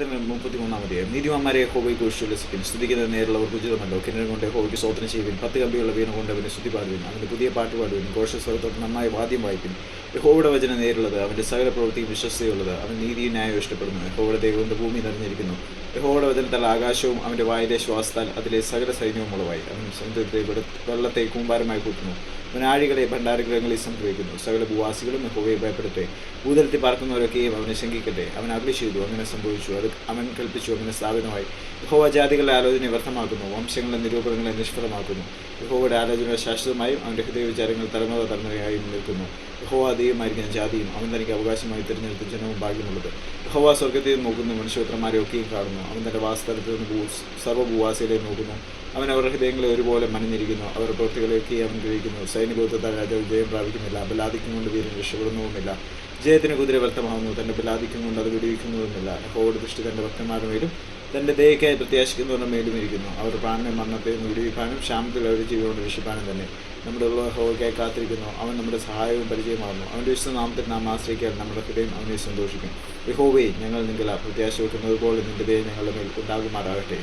മുപ്പത്തി മൂന്നാമത് നീതിമാന്മാരെ യഹോവയ്ക്ക് ഉശ്വസിപ്പിൻ സ്തുതിക്കുന്ന നേരുള്ളവർക്ക് ഉചിതമല്ലോ കിണർ കൊണ്ട് യഹോവയ്ക്ക് സ്തോത്രം ചെയ്യുവിൻ. പത്ത് കമ്പിയുള്ള വീണ കൊണ്ട് അവനെ സ്തുതി പുതിയ പാട്ട് പാടുവിൻ. ഘോഷസ്വരത്തോട് നന്നായി വാദ്യം വായിപ്പിൻ. യഹോവയുടെ വചനം അവന്റെ സകല പ്രവൃത്തിയും വിശ്വസ്തയുള്ളത് അവൻ നീതിയും ന്യായവും ഇഷ്ടപ്പെടുന്നു. യഹോവയുടെ ദൈവത്തിന്റെ ഭൂമി നിറഞ്ഞിരിക്കുന്നു. യഹോവയുടെ വചനത്താൽ ആകാശവും അവന്റെ വായിലെ ശ്വാസത്താൽ അതിലെ സകല സൈന്യവും ഉളവായി. അവൻ സമുദ്രത്തെ വെള- വെള്ളത്തെ കൂമ്പാരമായി കൂട്ടുന്നു. അവൻ ആഴികളെ ഭണ്ഡാരഗ്രഹങ്ങളിൽ സംഭവിക്കുന്നു സകല ഭൂവാസികളും യഹോവയെ ഭയപ്പെടട്ടെ ഭൂതലത്തിൽ പാർക്കുന്നവരൊക്കെയും അവനെ ശങ്കിക്കട്ടെ. അവൻ അഗ്നി ചെയ്തു അങ്ങനെ സംഭവിച്ചു. അത് അവൻ കൽപ്പിച്ചു അങ്ങനെ സ്ഥാപിതമായി. യഹോവ ജാതികളുടെ ആലോചനയെ വ്യർത്ഥമാക്കുന്നു. വംശങ്ങളുടെ നിരൂപണങ്ങളെ നിഷ്ഫലമാക്കുന്നു. യഹോവയുടെ ആലോചന ശാശ്വതമായും അവന്റെ ഹൃദയ വിചാരങ്ങൾ തലമുറ തലമുറയായും നിൽക്കുന്നു. യഹോവ ദൈവമായിരിക്കുന്ന ജാതിയും അവൻ തനിക്ക് അവകാശമായി തിരഞ്ഞെടുത്ത ജനവും ഭാഗ്യമുള്ളത്. യഹോവ സ്വർഗത്തിൽ നോക്കുന്നു മനുഷ്യപുത്രന്മാരെ ഒക്കെയും കാണുന്നു. അവൻ തന്റെ വാസ്തവത്തിൽ നിന്ന് ഭൂ സർവഭൂവാസികളെ നോക്കുന്നു. അവൻ അവരുടെ ഹൃദയങ്ങളെ ഒരുപോലെ മനഞ്ഞിരിക്കുന്നു. അവരുടെ പ്രവൃത്തികളെയൊക്കെ അവൻ ഗ്രഹിക്കുന്നു. സൈനികത്വത്താൽ രാജാവ് വിജയം പ്രാപിക്കുന്നില്ല ബലാധിക്യം കൊണ്ട് വീരൻ രക്ഷപ്പെടുന്നതുമില്ല ജയത്തിന് കുതിര വ്യക്തമാകുന്നു തന്റെ ബലാധിക്യം കൊണ്ട് അത് വിടുവിക്കുന്നതുമില്ല കോവിഡ് ദൃഷ്ടി തന്റെ ഭക്തന്മാരുടെ മേലും തന്റെ ദേഹിക്കായി പ്രത്യാശിക്കുന്നവരുടെ മേലും ഇരിക്കുന്നു. അവർ പ്രാണനെ മരണത്തെ വിടിവിക്കാനും ക്ഷാമത്തിൽ അവരുടെ ജീവനോട് രക്ഷിപ്പാനും തന്നെ. നമ്മുടെ ഹോവയ്ക്കായി കാത്തിരിക്കുന്നു. അവൻ നമ്മുടെ സഹായവും പരിചയമാകുന്നു. അവന്റെ വിശ്വനാമത്തിൽ നാം ആശ്രയിക്കാൻ നമ്മുടെ ഹൃദയം അവനെ സന്തോഷിക്കും. യഹോവേ ഞങ്ങൾ നിങ്ങളെ പ്രത്യാശ വെക്കുന്നത് പോലെ നിന്റെ ദേഹം ഞങ്ങളുടെ മേൽ ഉണ്ടാകുമാറാകട്ടെ.